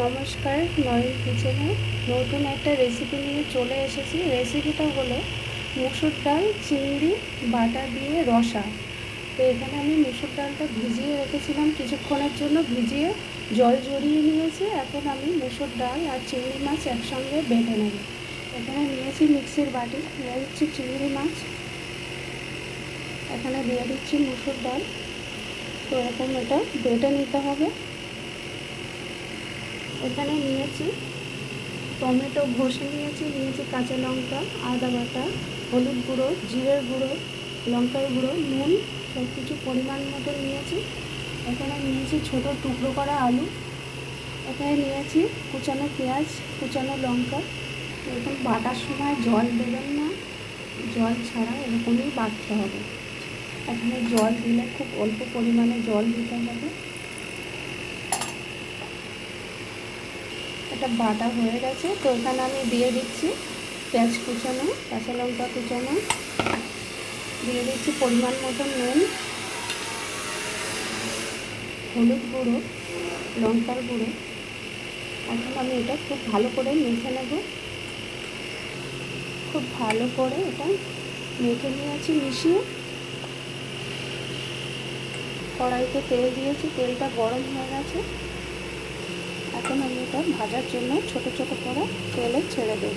নমস্কার, নয়ন কিচেনে নতুন একটা রেসিপি নিয়ে চলে এসেছি। রেসিপিটা হলো মুসুর ডাল, চিংড়ি, বাটা দিয়ে রসা। তো এখানে আমি মুসুর ডালটা ভিজিয়ে রেখেছিলাম কিছুক্ষণের জন্য, ভিজিয়ে জল জড়িয়ে নিয়েছি। এখন আমি মুসুর ডাল আর চিংড়ি মাছ একসঙ্গে বেটে নেব। এখানে নিয়েছি মিক্সির বাটি, নিয়ে দিচ্ছি চিংড়ি মাছ। এখানে দিয়ে দিচ্ছি মুসুর ডাল। তো এরকম এটা বেটে নিতে হবে। এখানে নিয়েছি টমেটো ঘষে নিয়েছি নিয়েছি কাঁচা লঙ্কা, আদা বাটা, হলুদ গুঁড়ো, জিরের গুঁড়ো, লঙ্কার গুঁড়ো, নুন সব কিছু পরিমাণ মতো নিয়েছি। এখানে নিয়েছি ছোট টুকরো করা আলু। এখানে নিয়েছি কুচানো পেঁয়াজ, কুচানো লঙ্কা। এরকম বাটার সময় জল দেবেন না। জল ছাড়া এরকমই বাটতে হবে। এখানে জল দিলে খুব অল্প পরিমাণে জল দিতে হবে। এটা বাটা হয়ে গেছে, তো এখানে আমি দিয়ে দিচ্ছি পেঁয়াজ কুচানো, কাঁচা লঙ্কা কুচানো। দিয়ে দিচ্ছি পরিমাণ মতো নুন, হলুদ গুঁড়ো, লঙ্কার গুঁড়ো। এখন আমি এটা খুব ভালো করে মেখে নেব। খুব ভালো করে এটা মেখে নিয়েছি মিশিয়ে। কড়াইতে তেল দিয়েছি, তেলটা গরম হয়ে গেছে। এখন আমি এটা ভাজার জন্য ছোট ছোট করে তেলে ছেড়ে দেব।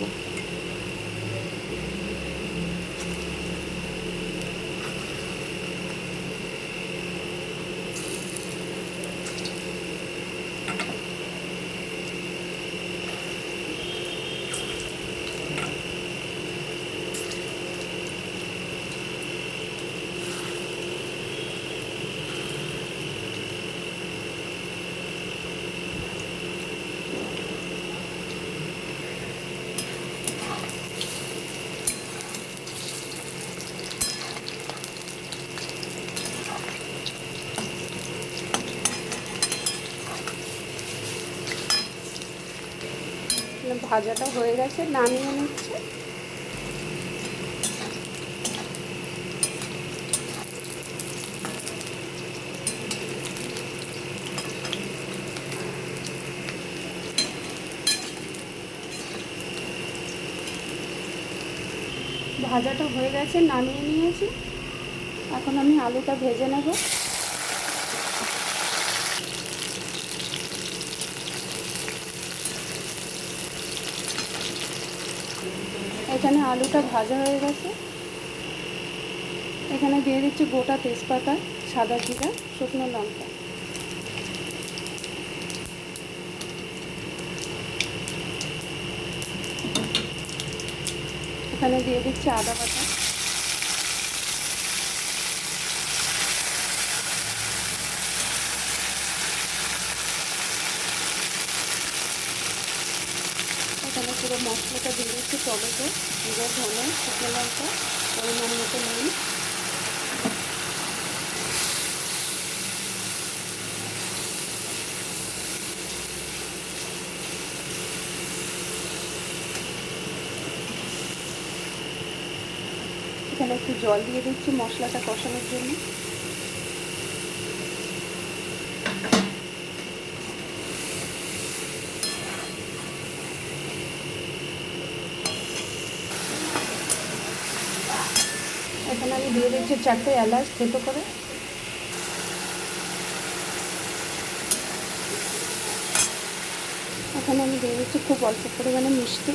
ভাজাটা হয়ে গেছে, নামিয়ে নিচ্ছে। ভাজাটা হয়ে গেছে, নামিয়ে নিয়েছি। এখন আমি আলুটা ভেজে নেব। এখানে আলুটা ভাজা হয়ে গেছে। এখানে দিয়ে দিচ্ছি গোটা তেজপাতা, সাদা জিরা, শুকনো লঙ্কা। এখানে দিয়ে দিচ্ছি আদা বাটা এখানে পুরো মশলাটা দিয়ে দিচ্ছি টমেটো, জিরে, ধনে, শুকনো লঙ্কা, পরিমাণ মতো নুন। এখানে একটু জল দিয়ে দিচ্ছি মশলাটা কষানোর জন্য। এখানে আমি দিয়ে দিচ্ছি চারটে এলাচ থেতো করে। এখানে আমি দিয়ে দিচ্ছি খুব অল্প পরিমাণে মিষ্টি।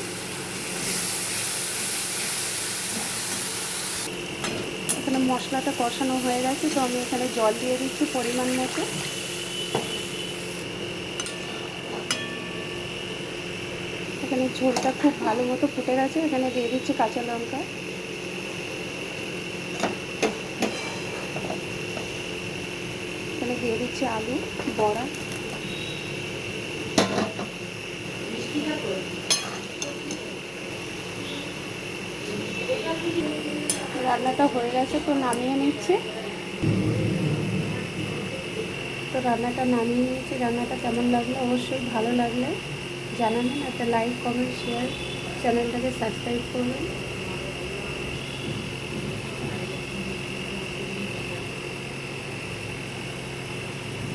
এখানে মশলাটা কষানো হয়ে গেছে, তো আমি এখানে জল দিয়ে দিচ্ছি পরিমাণ মতো। এখানে ঝোলটা খুব ভালো মতো ফুটে গেছে, এখানে দিয়ে দিচ্ছি কাঁচা লঙ্কা। দিয়ে দিচ্ছি আলু, বড়া। রান্নাটা হয়ে গেছে, তো নামিয়ে নিচ্ছে। তো রান্নাটা নামিয়ে নিয়েছি, রান্নাটা কেমন লাগল? অবশ্যই ভালো লাগলে জানাবেন। একটা লাইক কমেন্ট শেয়ার চ্যানেলটাকে সাবস্ক্রাইব করবেন।